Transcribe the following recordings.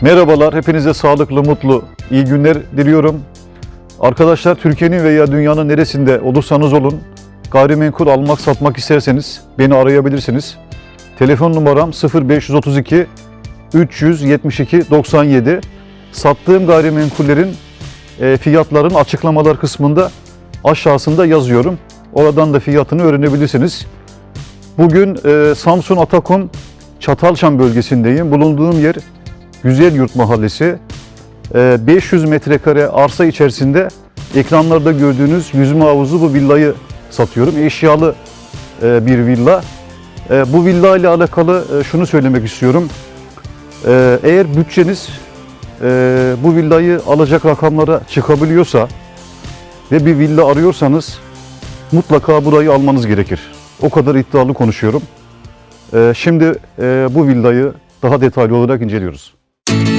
Merhabalar, hepinize sağlıklı, mutlu, iyi günler diliyorum. Arkadaşlar Türkiye'nin veya dünyanın neresinde olursanız olun, gayrimenkul almak, satmak isterseniz beni arayabilirsiniz. Telefon numaram 0532 372 97. Sattığım gayrimenkullerin e, fiyatların açıklamalar kısmında aşağısında yazıyorum. Oradan da fiyatını öğrenebilirsiniz. Bugün e, Samsun Atakum Çatalçam bölgesindeyim. Bulunduğum yer Güzel Yurt Mahallesi. E, 500 metrekare arsa içerisinde ekranlarda gördüğünüz yüzme havuzu bu villayı satıyorum. Eşyalı e, bir villa. E, bu villa ile alakalı e, şunu söylemek istiyorum. E, eğer bütçeniz e, bu villayı alacak rakamlara çıkabiliyorsa ve bir villa arıyorsanız mutlaka burayı almanız gerekir. O kadar iddialı konuşuyorum. Şimdi e, bu villayı daha detaylı olarak inceliyoruz. Thank you.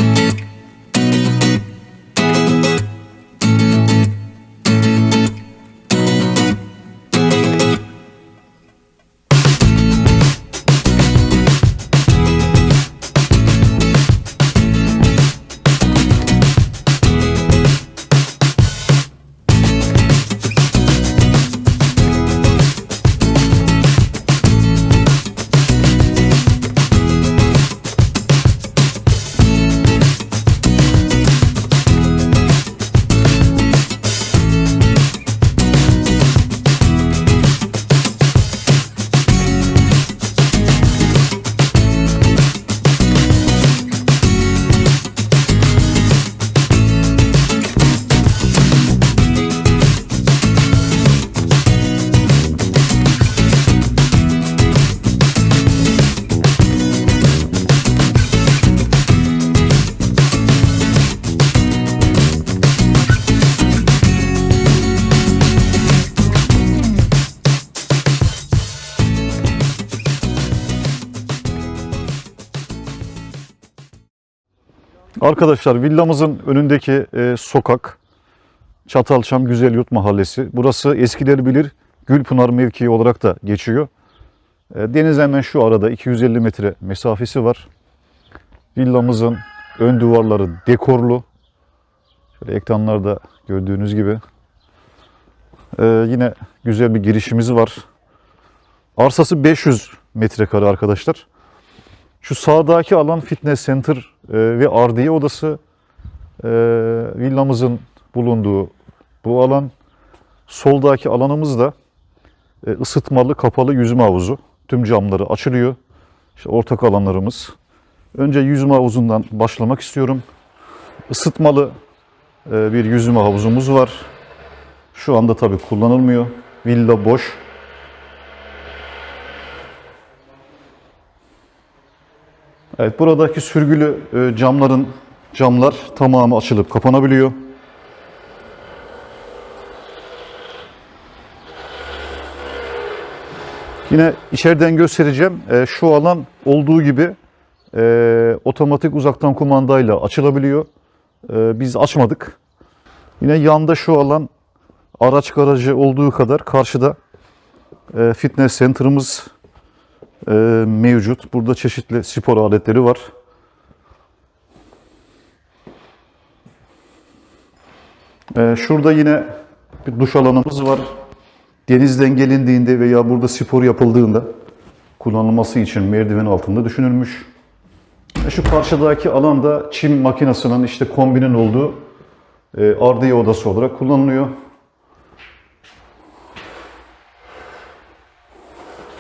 Arkadaşlar villamızın önündeki e, sokak Çatalçam Güzelyurt Mahallesi. Burası eskileri bilir Gülpınar mevkii olarak da geçiyor. E, deniz hemen şu arada 250 metre mesafesi var. Villamızın ön duvarları dekorlu. Şöyle ekranlarda gördüğünüz gibi. E, yine güzel bir girişimiz var. Arsası 500 metrekare arkadaşlar. Şu sağdaki alan fitness center e, ve ardiye odası e, villamızın bulunduğu bu alan. Soldaki alanımız da e, ısıtmalı kapalı yüzme havuzu. Tüm camları açılıyor. İşte ortak alanlarımız. Önce yüzme havuzundan başlamak istiyorum. Isıtmalı e, bir yüzme havuzumuz var. Şu anda tabii kullanılmıyor. Villa boş. Evet buradaki sürgülü e, camların camlar tamamı açılıp kapanabiliyor. Yine içeriden göstereceğim. E, şu alan olduğu gibi e, otomatik uzaktan kumandayla açılabiliyor. Biz açmadık. Yine yanda şu alan araç garajı olduğu kadar karşıda fitness center'ımız e, mevcut. Burada çeşitli spor aletleri var. E, şurada yine bir duş alanımız var. Denizden gelindiğinde veya burada spor yapıldığında kullanılması için merdiven altında düşünülmüş. E, şu karşıdaki alanda çim makinesinin işte kombinin olduğu e, ardiye odası olarak kullanılıyor.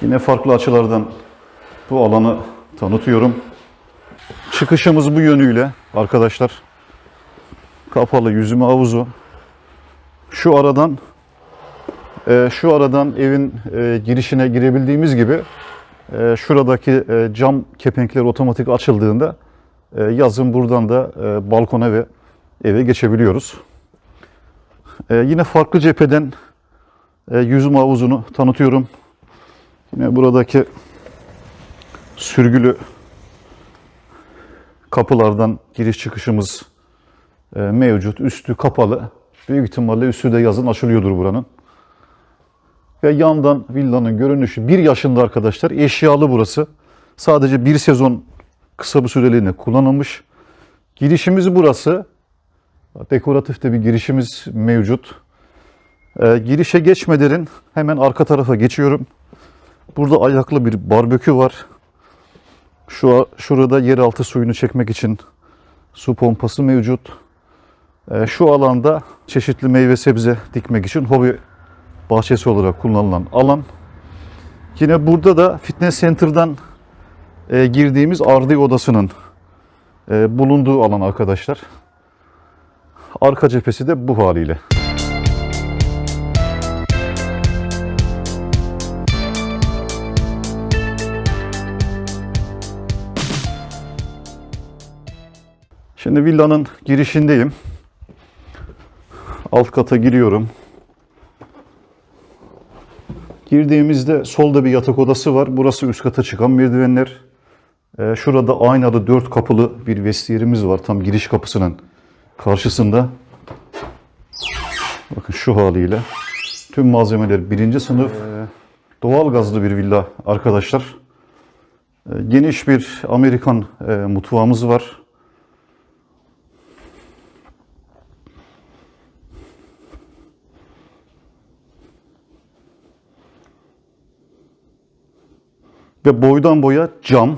Yine farklı açılardan bu alanı tanıtıyorum. Çıkışımız bu yönüyle arkadaşlar. Kapalı yüzme havuzu. Şu aradan e, şu aradan evin e, girişine girebildiğimiz gibi e, şuradaki cam kepenkler otomatik açıldığında yazın buradan da balkona ve eve geçebiliyoruz. Yine farklı cepheden yüzme havuzunu tanıtıyorum. Yine buradaki sürgülü kapılardan giriş çıkışımız e, mevcut. Üstü kapalı. Büyük ihtimalle üstü de yazın açılıyordur buranın. Ve yandan villanın görünüşü bir yaşında arkadaşlar. Eşyalı burası. Sadece bir sezon kısa bir süreliğine kullanılmış. Girişimiz burası. Dekoratif de bir girişimiz mevcut. Ee, girişe geçmeden hemen arka tarafa geçiyorum. Burada ayaklı bir barbekü var. Şu şurada yeraltı suyunu çekmek için su pompası mevcut. Ee, şu alanda çeşitli meyve sebze dikmek için hobi bahçesi olarak kullanılan alan. Yine burada da fitness center'dan e, girdiğimiz ardi odasının e, bulunduğu alan arkadaşlar. Arka cephesi de bu haliyle. Şimdi villanın girişindeyim. Alt kata giriyorum. Girdiğimizde solda bir yatak odası var. Burası üst kata çıkan merdivenler. Ee, şurada aynalı dört kapılı bir vestiyerimiz var. Tam giriş kapısının karşısında. Bakın şu haliyle. Tüm malzemeler birinci sınıf. Ee, doğal gazlı bir villa arkadaşlar. Ee, geniş bir Amerikan e, mutfağımız var. Ve boydan boya cam.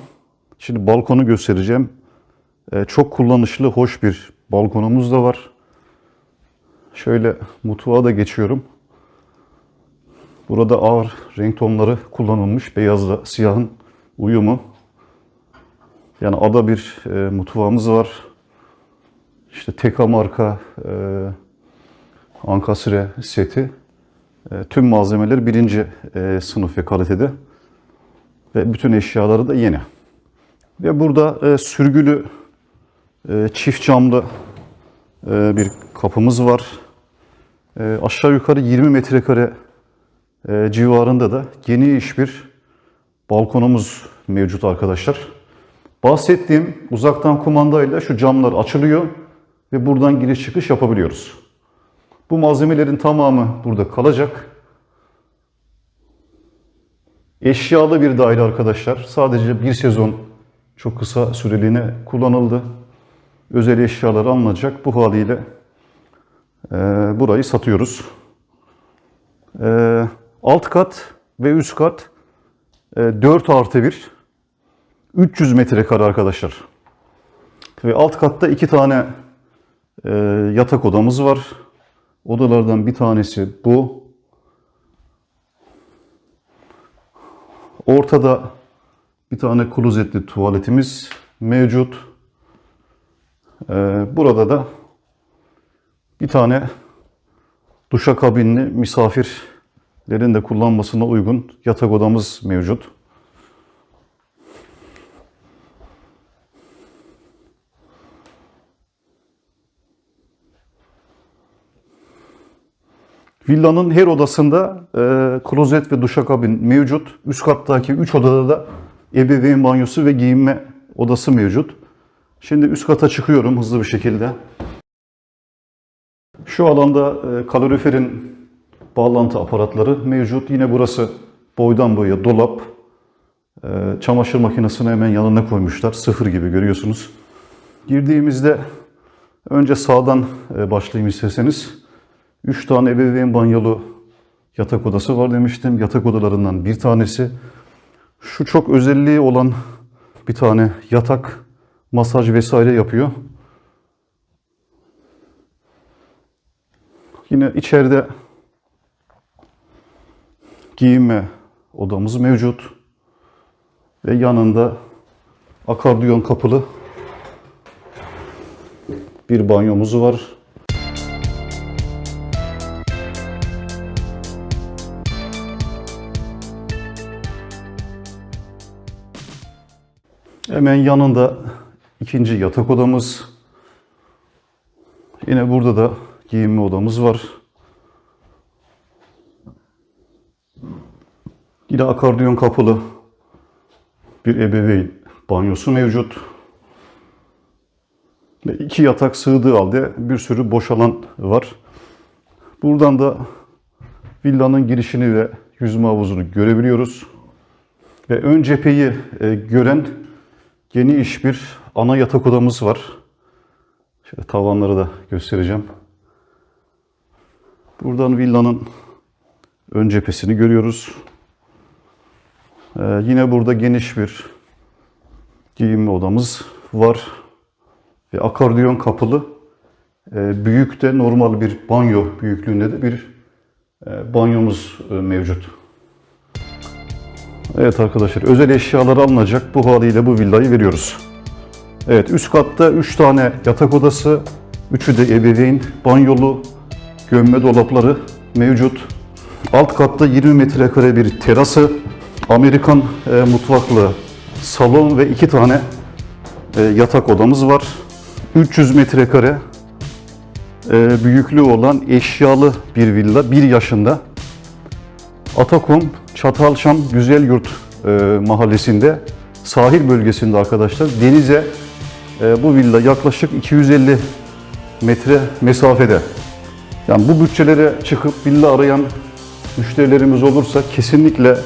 Şimdi balkonu göstereceğim. Ee, çok kullanışlı, hoş bir balkonumuz da var. Şöyle mutfağa da geçiyorum. Burada ağır renk tonları kullanılmış. Beyazla siyahın uyumu. Yani ada bir e, mutfağımız var. İşte Teka marka e, Ankastre seti. E, tüm malzemeler birinci e, sınıf ve kalitede. Ve bütün eşyaları da yeni. Ve burada e, sürgülü e, çift camlı e, bir kapımız var. E, aşağı yukarı 20 metrekare e, civarında da geniş bir balkonumuz mevcut arkadaşlar. Bahsettiğim uzaktan kumandayla şu camlar açılıyor ve buradan giriş çıkış yapabiliyoruz. Bu malzemelerin tamamı burada kalacak. Eşyalı bir daire arkadaşlar. Sadece bir sezon çok kısa süreliğine kullanıldı. Özel eşyalar alınacak. Bu haliyle e, burayı satıyoruz. E, alt kat ve üst kat e, 4 artı 1. 300 metrekare arkadaşlar. Ve alt katta iki tane e, yatak odamız var. Odalardan bir tanesi bu. Ortada bir tane klozetli tuvaletimiz mevcut. Ee, burada da bir tane duşakabinli misafirlerin de kullanmasına uygun yatak odamız mevcut. Villanın her odasında e, klozet ve duşakabin mevcut. Üst kattaki 3 odada da ebeveyn banyosu ve giyinme odası mevcut. Şimdi üst kata çıkıyorum hızlı bir şekilde. Şu alanda e, kaloriferin bağlantı aparatları mevcut. Yine burası boydan boya dolap. E, çamaşır makinesini hemen yanına koymuşlar. Sıfır gibi görüyorsunuz. Girdiğimizde önce sağdan e, başlayayım isterseniz. 3 tane ebeveyn banyolu yatak odası var demiştim. Yatak odalarından bir tanesi. Şu çok özelliği olan bir tane yatak, masaj vesaire yapıyor. Yine içeride giyinme odamız mevcut. Ve yanında akordiyon kapılı bir banyomuz var. Hemen yanında ikinci yatak odamız. Yine burada da giyinme odamız var. Yine akordeon kapılı bir ebeveyn banyosu mevcut. Ve iki yatak sığdığı halde bir sürü boş alan var. Buradan da villanın girişini ve yüzme havuzunu görebiliyoruz. Ve ön cepheyi e, gören geniş bir ana yatak odamız var. Şöyle tavanları da göstereceğim. Buradan villanın ön cephesini görüyoruz. Ee, yine burada geniş bir giyinme odamız var. Ve akordeon kapılı e, büyük de normal bir banyo büyüklüğünde de bir e, banyomuz e, mevcut. Evet arkadaşlar özel eşyalar alınacak. Bu haliyle bu villayı veriyoruz. Evet üst katta 3 tane yatak odası, üçü de ebeveyn, banyolu, gömme dolapları mevcut. Alt katta 20 metrekare bir terası, Amerikan e, mutfaklı salon ve iki tane e, yatak odamız var. 300 metrekare e, büyüklüğü olan eşyalı bir villa, bir yaşında. Atakom, Çatalşam Güzelyurt e, mahallesinde, sahil bölgesinde arkadaşlar. Denize e, bu villa yaklaşık 250 metre mesafede. Yani bu bütçelere çıkıp villa arayan müşterilerimiz olursa kesinlikle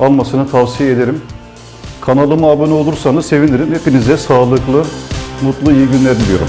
almasını tavsiye ederim. Kanalıma abone olursanız sevinirim. Hepinize sağlıklı, mutlu, iyi günler diliyorum.